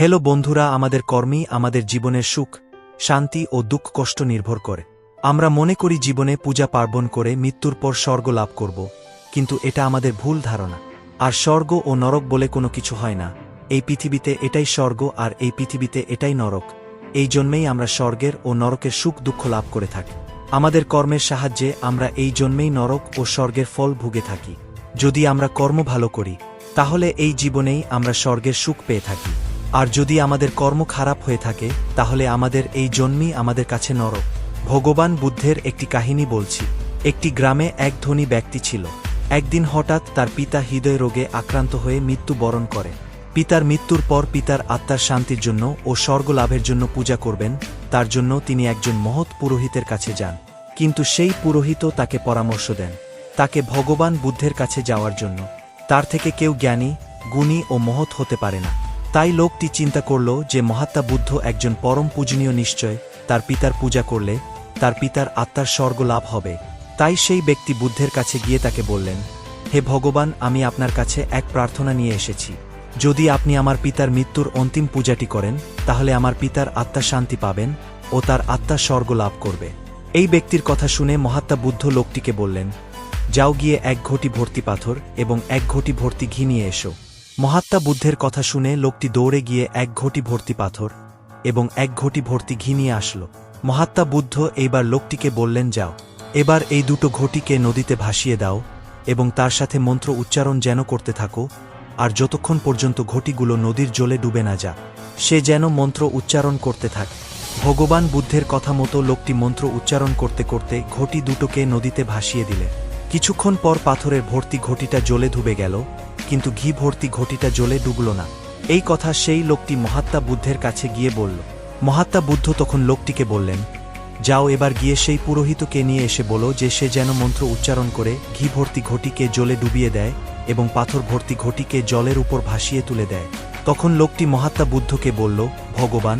Hello বন্ধুরা, আমাদের কর্মই আমাদের জীবনের সুখ, শান্তি ও দুঃখ কষ্ট নির্ভর করে। আমরা মনে করি জীবনে পূজা পার্বণ করে মৃত্যুর পর স্বর্গ লাভ করব, কিন্তু এটা আমাদের ভুল ধারণা। আর স্বর্গ ও নরক বলে কোনো কিছু হয় না। এই পৃথিবীতে এটাই স্বর্গ আর এই পৃথিবীতে এটাই নরক। এই জন্মেই আমরা স্বর্গের ও নরকের সুখ দুঃখ লাভ করে থাকি। আমাদের কর্মের সাহায্যে আমরা এই জন্মেই নরক ও স্বর্গের ফল ভুগে থাকি। যদি আমরা কর্ম ভালো করি, তাহলে এই জীবনেই আমরা স্বর্গের সুখ পেয়ে থাকি। আর যদি আমাদের কর্ম খারাপ হয়ে থাকে, তাহলে আমাদের এই জন্মই আমাদের কাছে নরক। ভগবান বুদ্ধের একটি কাহিনী বলছি। একটি গ্রামে এক ধনী ব্যক্তি ছিল। একদিন হঠাৎ তার পিতা হৃদয় রোগে আক্রান্ত হয়ে মৃত্যু বরণ করে। পিতার মৃত্যুর পর পিতার আত্মার শান্তির জন্য ও স্বর্গ লাভের জন্য পূজা করবেন, তার জন্য তিনি একজন মহৎ পুরোহিতের কাছে যান। কিন্তু সেই পুরোহিতও তাকে পরামর্শ দেন। তাকে ভগবান বুদ্ধের কাছে যাওয়ার জন্য। তার থেকে কেউ জ্ঞানী, গুণী ও মহৎ হতে পারে না। তাই লোকটি চিন্তা করল যে মহাত্মা বুদ্ধ একজন পরম পূজনীয় নিশ্চয়, তার পিতার পূজা করলে তার পিতার আত্মার স্বর্গ লাভ হবে। তাই সেই ব্যক্তি বুদ্ধের কাছে গিয়ে তাকে বললেন, হে ভগবান, আমি আপনার কাছে এক প্রার্থনা নিয়ে এসেছি। যদি আপনি আমার পিতার মৃত্যুর অন্তিম পূজাটি করেন, তাহলে আমার পিতার আত্মা শান্তি পাবেন ও তার আত্মা স্বর্গ লাভ করবে। এই ব্যক্তির কথা শুনে মহাত্মা বুদ্ধ লোকটিকে বললেন, যাও গিয়ে এক ঘটি ভর্তি পাথর এবং এক ঘটি ভর্তি ঘি নিয়ে এসো। মহাত্মা বুদ্ধের কথা শুনে লোকটি দৌড়ে গিয়ে এক ঘটি ভর্তি পাথর এবং এক ঘটি ভর্তি ঘি নিয়ে আসলো। মহাত্মা বুদ্ধ এইবার লোকটিকে বললেন, যাও, এবার এই দুটো ঘটিকে নদীতে ভাসিয়ে দাও এবং তার সাথে মন্ত্র উচ্চারণ যেন করতে থাকো, আর যতক্ষণ পর্যন্ত ঘটিগুলো নদীর জলে ডুবে না যা, সে যেন মন্ত্র উচ্চারণ করতে থাকে। ভগবান বুদ্ধের কথা মতো লোকটি মন্ত্র উচ্চারণ করতে করতে ঘটি দুটোকে নদীতে ভাসিয়ে দিলে। কিছুক্ষণ পর পাথরের ভর্তি ঘটিটা জলে ধুবে গেল কিন্তু ঘি ভর্তি ঘটিটা জলে ডুবল না। এই কথা সেই লোকটি মহাত্মা বুদ্ধের কাছে গিয়ে বলল। মহাত্মা বুদ্ধ তখন লোকটিকে বললেন, যাও এবার গিয়ে সেই পুরোহিতকে নিয়ে এসে বলো যে সে যেন মন্ত্র উচ্চারণ করে ঘি ভর্তি ঘটিকে জলে ডুবিয়ে দেয় এবং পাথর ভর্তি ঘটিকে জলের উপর ভাসিয়ে তুলে দেয়। তখন লোকটি মহাত্মা বুদ্ধকে বলল, ভগবান,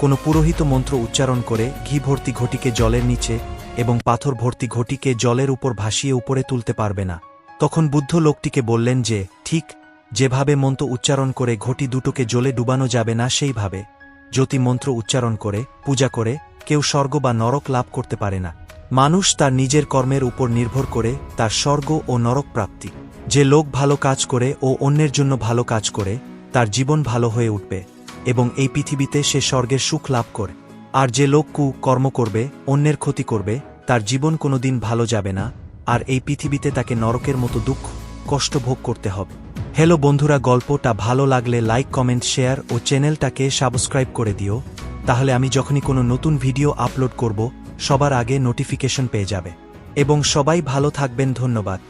কোনো পুরোহিত মন্ত্র উচ্চারণ করে ঘি ভর্তি ঘটিকে জলের নিচে এবং পাথর ভর্তি ঘটিকে জলের উপর ভাসিয়ে উপরে তুলতে পারবে না। তখন বুদ্ধ লোকটিকে বললেন যে, ঠিক, যেভাবে মন্ত্র উচ্চারণ করে ঘটি দুটোকে জলে ডুবানো যাবে না সেইভাবে। জ্যোতি মন্ত্র উচ্চারণ করে, পূজা করে, কেউ স্বর্গ বা নরক লাভ করতে পারে না। মানুষ তার নিজের কর্মের উপর নির্ভর করে তার স্বর্গ ও নরক প্রাপ্তি। যে লোক ভালো কাজ করে ও অন্যের জন্য ভালো কাজ করে, তার জীবন ভালো হয়ে উঠবে এবং এই পৃথিবীতে সে স্বর্গের সুখ লাভ করে। আর যে লোক কু কর্ম করবে, অন্যের ক্ষতি করবে, তার জীবন কোনোদিন ভালো যাবে না আর এই পৃথিবীতে তাকে নরকের মতো দুঃখ, কষ্ট ভোগ করতে হবে। হ্যালো বন্ধুরা, গল্পটা ভালো লাগলে লাইক, কমেন্ট, শেয়ার ও চ্যানেলটাকে সাবস্ক্রাইব করে দিও। তাহলে আমি যখনই কোনো নতুন ভিডিও আপলোড করব, সবার আগে নোটিফিকেশন পেয়ে যাবে। এবং সবাই ভালো থাকবেন, ধন্যবাদ।